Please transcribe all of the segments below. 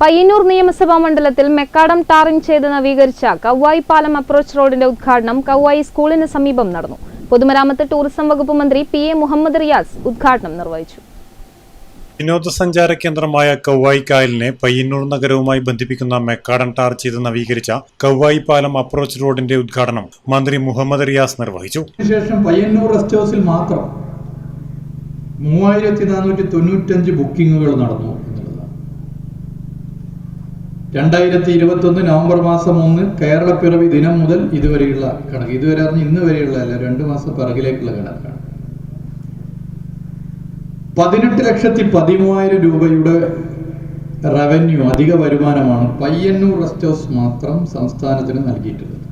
പയ്യന്നൂർ നിയമസഭാ മണ്ഡലത്തിൽ macadam tarring ചെയ്ത് നവീകരിച്ച കവ്വായി പാലം അപ്രോച്ച് റോഡിന്റെ ഉദ്ഘാടനം കവ്വായി സ്കൂളിന് സമീപം നടന്നു. പൊതുമരാമത്ത് ടൂറിസം വകുപ്പ് മന്ത്രി പി എ മുഹമ്മദ് റിയാസ് ഉദ്ഘാടനം നിർവഹിച്ചു. വിനോദസഞ്ചാര കേന്ദ്രമായ കൗവായി കായലിനെ പയ്യന്നൂർ നഗരവുമായി ബന്ധിപ്പിക്കുന്ന മെക്കാടൻ ടാർ ചെയ്ത് നവീകരിച്ച കൗവായി പാലം അപ്രോച്ച് റോഡിന്റെ ഉദ്ഘാടനം മന്ത്രി മുഹമ്മദ് റിയാസ് നിർവഹിച്ചു. ശേഷം പയ്യന്നൂർ റെസ്റ്റ് ഹൗസിൽ മാത്രം മൂവായിരത്തി നാനൂറ്റി തൊണ്ണൂറ്റഞ്ച് ബുക്കിങ്ങുകൾ നടന്നു. രണ്ടായിരത്തി ഇരുപത്തൊന്ന് നവംബർ മാസം ഒന്ന് കേരളപ്പിറവി ദിനം മുതൽ ഇതുവരെയുള്ള കണക്ക്. ഇതുവരെ അറിഞ്ഞ് ഇന്ന് വരെയുള്ള അല്ല രണ്ട് മാസം പിറകിലേക്കുള്ള കണക്കാണ്. പതിനെട്ട് ലക്ഷത്തി പതിമൂവായിരം രൂപയുടെ റവന്യൂ അധിക വരുമാനമാണ് പയ്യന്നൂർ റെസ്റ്റ് ഹൗസ് മാത്രം സംസ്ഥാനത്തിന് നൽകിയിട്ടുള്ളത്.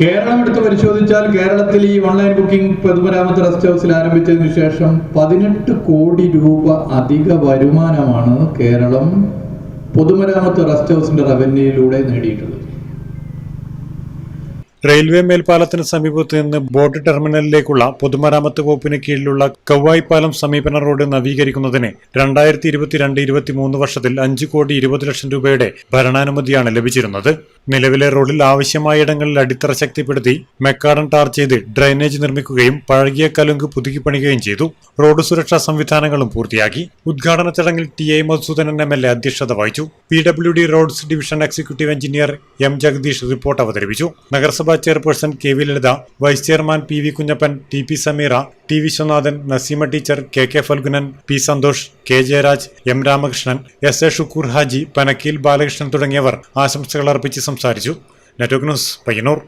കേരളം എടുത്ത് പരിശോധിച്ചാൽ കേരളത്തിൽ ഈ ഓൺലൈൻ ബുക്കിംഗ് പൊതുമരാമത്ത് റെസ്റ്റ് ഹൗസിൽ ആരംഭിച്ചതിന് ശേഷം പതിനെട്ട് കോടി രൂപ അധിക വരുമാനമാണ് കേരളം പൊതുമരാമത്ത് റെസ്റ്റ് ഹൗസിന്റെ റവന്യൂയിലൂടെ നേടിയിട്ടുള്ളത്. റെയിൽവേ മേൽപ്പാലത്തിന് സമീപത്ത് നിന്ന് ബോട്ട് ടെർമിനലിലേക്കുള്ള പൊതുമരാമത്ത് വകുപ്പിന് കീഴിലുള്ള കൗവായി പാലം സമീപന റോഡ് നവീകരിക്കുന്നതിന് രണ്ടായിരത്തി ഇരുപത്തിരണ്ട് ഇരുപത്തിമൂന്ന് വർഷത്തിൽ അഞ്ച് കോടി ഇരുപത് ലക്ഷം രൂപയുടെ ഭരണാനുമതിയാണ് ലഭിച്ചിരുന്നത്. നിലവിലെ റോഡിൽ ആവശ്യമായ ഇടങ്ങളിൽ അടിത്തറ ശക്തിപ്പെടുത്തി മെക്കാഡൻ ടാർ ചെയ്ത് ഡ്രൈനേജ് നിർമ്മിക്കുകയും പഴകിയ കലുങ്ക് പുതുക്കി ചെയ്തു. റോഡ് സുരക്ഷാ സംവിധാനങ്ങളും പൂർത്തിയാക്കി. ഉദ്ഘാടന ചടങ്ങിൽ T I Madhusoodanan M L A അധ്യക്ഷത വഹിച്ചു. P W D roads division executive engineer M Jagadish report അവതരിപ്പിച്ചു. നഗരസഭാ chairperson K V Lalitha vice chairman P V Kunhappan T P Sameera T Viswanathan Naseema teacher K K Phalgunan P Santhosh K Jayaraj M Ramakrishnan S A Shukoor Haji Panakkeel Balakrishnan തുടങ്ങിയവർ ആശംസകൾ അർപ്പിച്ച് സംസാരിച്ചു. Network news Payyanur.